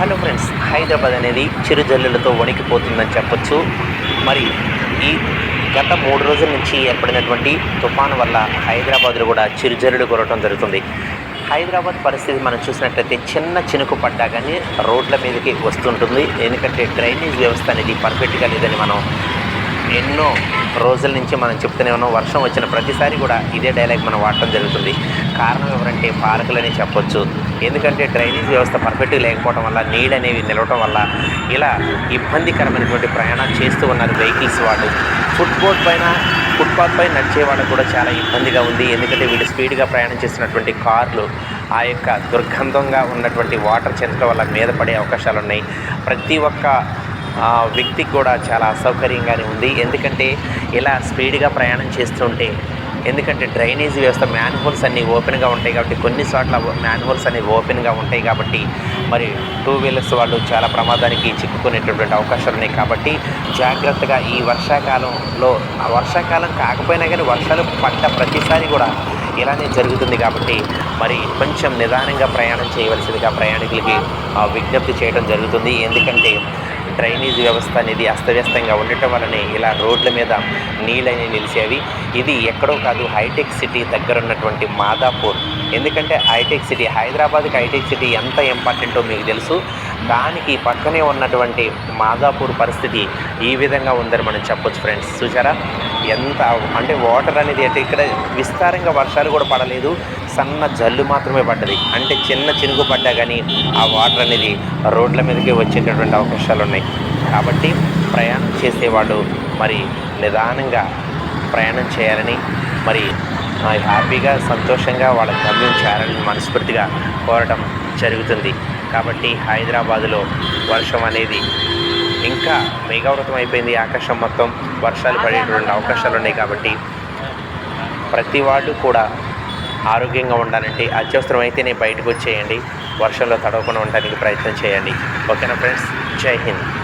Hello friends Hyderabad అనేది చిరుజల్లులతో వణికిపోతుందని చెప్పొచ్చు. మరి ఈ గత మూడు రోజుల నుంచి ఏర్పడినటువంటి తుఫాను వల్ల హైదరాబాద్లో కూడా చిరుజల్లులు కురవటం జరుగుతుంది. హైదరాబాద్ పరిస్థితి మనం చూసినట్లయితే చిన్న చినుకు పడ్డా కానీ రోడ్ల మీదకి వస్తుంటుంది. ఎందుకంటే డ్రైనేజ్ వ్యవస్థ అనేది పర్ఫెక్ట్గా లేదని మనం ఎన్నో రోజుల నుంచి మనం చెప్తూనే ఉన్నాం. వర్షం వచ్చిన ప్రతిసారి కూడా ఇదే డైలాగ్ మనం వాడటం జరుగుతుంది. కారణం ఎవరంటే పాలకులని చెప్పొచ్చు. ఎందుకంటే డ్రైనేజ్ వ్యవస్థ పర్ఫెక్ట్గా లేకపోవడం వల్ల నీళ్ళు అనేవి నిలవటం వల్ల ఇలా ఇబ్బందికరమైనటువంటి ప్రయాణం చేస్తూ ఉన్నారు వెహికల్స్ వాళ్ళు. ఫుట్బోర్డ్ పైన ఫుట్పాత్ పై నడిచే వాళ్ళకు కూడా చాలా ఇబ్బందిగా ఉంది. ఎందుకంటే వీళ్ళు స్పీడ్గా ప్రయాణం చేస్తున్నటువంటి కార్లు ఆ యొక్క దుర్గంధంగా ఉన్నటువంటి వాటర్ చెంతల వల్ల మీద పడే అవకాశాలు ఉన్నాయి ప్రతి ఒక్క వ్యక్తికి కూడా చాలా అసౌకర్యంగానే ఉంది. ఎందుకంటే ఇలా స్పీడ్గా ప్రయాణం చేస్తుంటే ఎందుకంటే డ్రైనేజ్ వ్యవస్థ మ్యాన్హోల్స్ అన్నీ ఓపెన్గా ఉంటాయి కాబట్టి కొన్ని చోట్ల మ్యాన్హోల్స్ అనేవి అన్నీ ఓపెన్గా ఉంటాయి కాబట్టి మరి టూ వీలర్స్ వాళ్ళు చాలా ప్రమాదానికి చిక్కుకునేటటువంటి అవకాశాలు ఉన్నాయి కాబట్టి జాగ్రత్తగా ఈ వర్షాకాలంలో వర్షాకాలం కాకపోయినా కానీ వర్షాలు పడ్డ ప్రతిసారి కూడా ఇలానే జరుగుతుంది కాబట్టి మరి కొంచెం నిదానంగా ప్రయాణం చేయవలసిందిగా ప్రయాణికులకి ఆ, విజ్ఞప్తి చేయడం జరుగుతుంది. ఎందుకంటే డ్రైనేజ్ వ్యవస్థ అనేది అస్తవ్యస్తంగా ఉండటం వలనే ఇలా రోడ్ల మీద నీళ్ళని నిలిచేవి. ఇది ఎక్కడో కాదు హైటెక్ సిటీ దగ్గర ఉన్నటువంటి మాదాపూర్. ఎందుకంటే హైటెక్ సిటీ హైదరాబాద్కి హైటెక్ సిటీ ఎంత ఇంపార్టెంటో మీకు తెలుసు. దానికి పక్కనే ఉన్నటువంటి మాదాపూర్ పరిస్థితి ఈ విధంగా ఉందని మనం చెప్పొచ్చు ఫ్రెండ్స్. చూసారా ఎంత అంటే వాటర్ అనేది అంటే ఇక్కడ విస్తారంగా వర్షాలు కూడా పడలేదు. సన్న జల్లు మాత్రమే పడ్డది. అంటే చిన్న చినుకు పడ్డా కానీ ఆ వాటర్ అనేది రోడ్ల మీదకి వచ్చేటటువంటి అవకాశాలు ఉన్నాయి కాబట్టి ప్రయాణం చేసేవాళ్ళు మరి నిదానంగా ప్రయాణం చేయాలని మరి హ్యాపీగా సంతోషంగా వాళ్ళ గమ్యం చేయాలని మనస్ఫూర్తిగా కోరడం జరుగుతుంది. కాబట్టి హైదరాబాదులో వర్షం అనేది ఇంకా మేఘావృతం అయిపోయింది. ఆకాశం మొత్తం వర్షాలు పడేటువంటి అవకాశాలు ఉన్నాయి కాబట్టి ప్రతి వాళ్ళు కూడా ఆరోగ్యంగా ఉండాలంటే అత్యవసరమైతేనే బయటకు వచ్చేయండి. వర్షంలో తడవకుండా ఉండడానికి ప్రయత్నం చేయండి. ఓకేనా ఫ్రెండ్స్? జై హింద్.